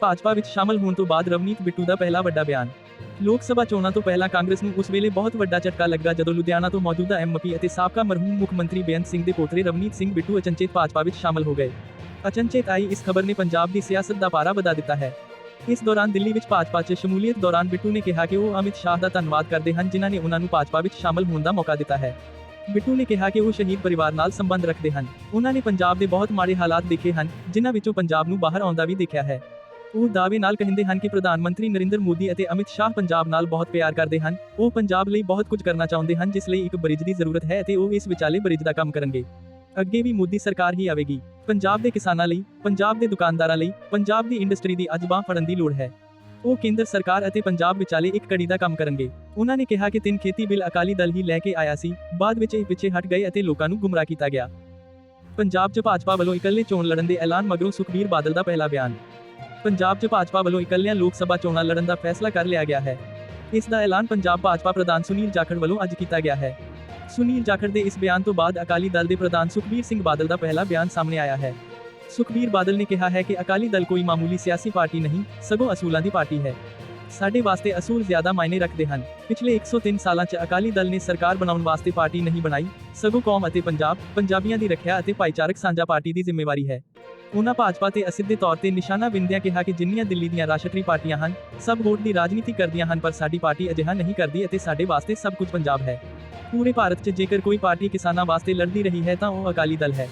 ਭਾਜਪਾ ਵਿੱਚ ਸ਼ਾਮਲ ਹੋਣ ਤੋਂ ਬਾਅਦ ਰਵਨੀਤ ਬਿੱਟੂ ਦਾ ਪਹਿਲਾ ਵੱਡਾ ਬਿਆਨ। ਲੋਕ ਸਭਾ ਚੋਣਾਂ ਤੋਂ ਪਹਿਲਾਂ ਕਾਂਗਰਸ ਨੂੰ ਉਸ ਵੇਲੇ ਬਹੁਤ ਵੱਡਾ ਝਟਕਾ ਲੱਗਾ ਜਦੋਂ ਲੁਧਿਆਣਾ ਤੋਂ ਮੌਜੂਦਾ ਐਮਪੀ ਅਤੇ ਸਾਬਕਾ ਮਰਹੂਮ ਮੁੱਖ ਮੰਤਰੀ ਬੇਅੰਤ ਸਿੰਘ ਦੇ ਪੋਤਰੇ ਰਵਨੀਤ ਸਿੰਘ ਬਿੱਟੂ ਅਚਨਚੇਤ ਭਾਜਪਾ ਵਿੱਚ ਸ਼ਾਮਲ ਹੋ ਗਏ। ਅਚਨਚੇਤ ਆਈ ਇਸ ਖਬਰ ਨੇ ਪੰਜਾਬ ਦੀ ਸਿਆਸਤ ਦਾ ਪਾਰਾ ਵਧਾ ਦਿੱਤਾ ਹੈ। ਇਸ ਦੌਰਾਨ ਦਿੱਲੀ ਵਿੱਚ ਭਾਜਪਾ 'ਚ ਸ਼ਮੂਲੀਅਤ ਦੌਰਾਨ ਬਿੱਟੂ ਨੇ ਕਿਹਾ ਕਿ ਉਹ ਅਮਿਤ ਸ਼ਾਹ ਦਾ ਧੰਨਵਾਦ ਕਰਦੇ ਹਨ ਜਿਨ੍ਹਾਂ ਨੇ ਉਹਨਾਂ ਨੂੰ ਭਾਜਪਾ ਵਿੱਚ ਸ਼ਾਮਲ ਹੋਣ ਦਾ ਮੌਕਾ ਦਿੱਤਾ ਹੈ। ਬਿੱਟੂ ਨੇ ਕਿਹਾ ਕਿ ਉਹ ਸ਼ਹੀਦ ਪਰਿਵਾਰ ਨਾਲ ਸੰਬੰਧ ਰੱਖਦੇ ਹਨ। ਉਹਨਾਂ ਨੇ ਪੰਜਾਬ ਦੇ ਬਹੁਤ ਮਾੜੇ ਹਾਲਾਤ ਦੇਖੇ ਹਨ, ਜਿਨ੍ਹਾਂ ਵਿੱਚੋਂ ਪੰਜਾਬ ਨੂੰ ਬਾਹਰ ਆਉਂਦਾ ਵੀ ਦੇਖਿਆ ਹੈ। ਉਹ ਦਾਅਵੇ ਨਾਲ ਕਹਿੰਦੇ ਹਨ ਕਿ ਪ੍ਰਧਾਨ ਮੰਤਰੀ ਨਰਿੰਦਰ ਮੋਦੀ ਅਤੇ ਅਮਿਤ ਸ਼ਾਹ ਪੰਜਾਬ ਨਾਲ ਬਹੁਤ ਪਿਆਰ ਕਰਦੇ ਹਨ। ਉਹ ਪੰਜਾਬ ਲਈ ਬਹੁਤ ਕੁਝ ਕਰਨਾ ਚਾਹੁੰਦੇ ਹਨ, ਜਿਸ ਲਈ ਇੱਕ ਬ੍ਰਿਜ ਦੀ ਜ਼ਰੂਰਤ ਹੈ ਅਤੇ ਉਹ ਇਸ ਵਿਚਾਲੇ ਬ੍ਰਿਜ ਦਾ ਕੰਮ ਕਰਨਗੇ। ਅੱਗੇ ਵੀ ਮੋਦੀ ਸਰਕਾਰ ਹੀ ਆਵੇਗੀ। ਪੰਜਾਬ ਦੇ ਕਿਸਾਨਾਂ ਲਈ, ਪੰਜਾਬ ਦੇ ਦੁਕਾਨਦਾਰਾਂ ਲਈ, ਪੰਜਾਬ ਦੀ ਇੰਡਸਟਰੀ ਦੀ ਅੱਜ ਬਾਂਹ ਫੜਨ ਦੀ ਲੋੜ ਹੈ। ਉਹ ਕੇਂਦਰ ਸਰਕਾਰ ਅਤੇ ਪੰਜਾਬ ਵਿਚਾਲੇ ਇੱਕ ਕੜੀ ਦਾ ਕੰਮ ਕਰਨਗੇ। ਉਹਨਾਂ ਨੇ ਕਿਹਾ ਕਿ ਤਿੰਨ ਖੇਤੀ ਬਿੱਲ ਅਕਾਲੀ ਦਲ ਹੀ ਲੈ ਕੇ ਆਇਆ ਸੀ। ਬਾਅਦ ਵਿੱਚ ਇਹ ਪਿੱਛੇ ਹਟ ਗਏ ਅਤੇ ਲੋਕਾਂ ਨੂੰ ਗੁੰਮਰਾਹ ਕੀਤਾ ਗਿਆ। ਪੰਜਾਬ 'ਚ ਭਾਜਪਾ ਵੱਲੋਂ ਇਕੱਲੇ ਚੋਣ ਲੜਨ ਦੇ ਐਲਾਨ ਮਗਰੋਂ ਸੁਖਬੀਰ ਬਾਦਲ ਦਾ ਪਹਿਲਾ ਬਿਆਨ। ਪੰਜਾਬ 'ਚ ਭਾਜਪਾ ਵੱਲੋਂ ਇਕੱਲਿਆਂ ਲੋਕ ਸਭਾ ਚੋਣਾਂ ਲੜਨ ਦਾ ਫੈਸਲਾ ਕਰ ਲਿਆ ਗਿਆ ਹੈ। ਇਸ ਦਾ ਐਲਾਨ ਪੰਜਾਬ ਭਾਜਪਾ ਪ੍ਰਧਾਨ ਸੁਨੀਲ ਜਾਖੜ ਵੱਲੋਂ ਅੱਜ ਕੀਤਾ ਗਿਆ ਹੈ। ਸੁਨੀਲ ਜਾਖੜ ਦੇ ਇਸ ਬਿਆਨ ਤੋਂ ਬਾਅਦ ਅਕਾਲੀ ਦਲ ਦੇ ਪ੍ਰਧਾਨ ਸੁਖਬੀਰ ਸਿੰਘ ਬਾਦਲ ਦਾ ਪਹਿਲਾ ਬਿਆਨ ਸਾਹਮਣੇ ਆਇਆ ਹੈ। ਸੁਖਬੀਰ ਬਾਦਲ ਨੇ ਕਿਹਾ ਹੈ ਕਿ ਅਕਾਲੀ ਦਲ ਕੋਈ ਮਾਮੂਲੀ ਸਿਆਸੀ ਪਾਰਟੀ ਨਹੀਂ, ਸਗੋਂ ਅਸੂਲਾਂ ਦੀ ਪਾਰਟੀ ਹੈ। ਸਾਡੇ ਵਾਸਤੇ ਅਸੂਲ ਜ਼ਿਆਦਾ ਮਾਇਨੇ ਰੱਖਦੇ ਹਨ। ਪਿਛਲੇ 103 ਸਾਲਾਂ 'ਚ ਅਕਾਲੀ ਦਲ ਨੇ ਸਰਕਾਰ ਬਣਾਉਣ ਵਾਸਤੇ ਪਾਰਟੀ ਨਹੀਂ ਬਣਾਈ, ਸਗੋਂ ਕੌਮ ਅਤੇ ਪੰਜਾਬ, ਪੰਜਾਬੀਆਂ ਦੀ ਰੱਖਿਆ ਅਤੇ ਭਾਈਚਾਰਕ ਸਾਂਝਾ ਪਾਰਟੀ ਦੀ ਜ਼ਿੰਮੇਵਾਰੀ ਹੈ। ਉਹਨਾਂ ਭਾਜਪਾ ਤੇ ਅਸਿੱਧੇ ਤੌਰ ਤੇ ਨਿਸ਼ਾਨਾ ਬਿੰਦਿਆਂ ਕਿਹਾ ਕਿ ਜਿੰਨੀਆਂ ਦਿੱਲੀ ਦੀਆਂ ਰਾਸ਼ਟਰੀ ਪਾਰਟੀਆਂ ਹਨ, ਸਭ ਵੋਟ ਦੀ ਰਾਜਨੀਤੀ ਕਰਦੀਆਂ ਹਨ ਪਰ ਸਾਡੀ ਪਾਰਟੀ ਅਜਿਹਾ ਨਹੀਂ ਕਰਦੀ ਅਤੇ ਸਾਡੇ ਵਾਸਤੇ ਸਭ ਕੁਝ ਪੰਜਾਬ ਹੈ। ਪੂਰੇ ਭਾਰਤ 'ਚ ਜੇਕਰ ਕੋਈ ਪਾਰਟੀ ਕਿਸਾਨਾਂ ਵਾਸਤੇ ਲੜਦੀ ਰਹੀ ਹੈ ਤਾਂ ਉਹ ਅਕਾਲੀ ਦਲ ਹੈ।